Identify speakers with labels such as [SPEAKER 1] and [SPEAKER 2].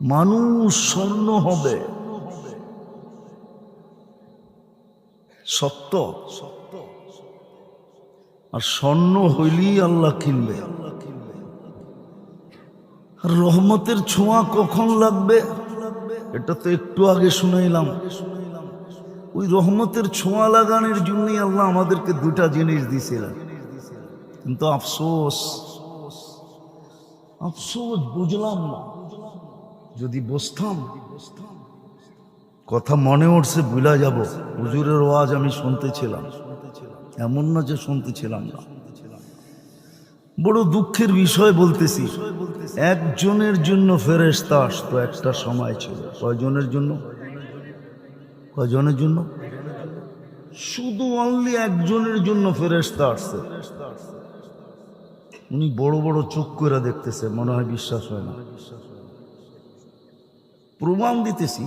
[SPEAKER 1] মানুষ স্বর্ণ হবে। সত্য। আর স্বর্ণ হইলেই আল্লাহ কিনবে। রহমতের ছোঁয়া কখন লাগবে? এটা তো একটু আগে শুনাইলাম। ওই রহমতের ছোঁয়া লাগানোর জন্যই আল্লাহ আমাদেরকে দুটা জিনিস কিন্তু আফসোস আফসোস বুঝলাম না। যদি বসতাম, কথা মনে উঠছে, ভুলা যাব। হুজুরের ওয়াজ আমি শুনতেছিলাম এমন না যে শুনতেছিলাম না। বড় দুঃখের বিষয় বলতেছি। একজনের জন্য ফেরেস্তা আসতো একটা সময় ছিল। কয়জনের জন্য? কয়জনের জন্য? শুধু অনলি একজনের জন্য ফেরেস্তা আসছে। উনি বড় বড় চোখ করে দেখতেছে, মনে হয় বিশ্বাস হয় না। প্রমাণ দিতেছি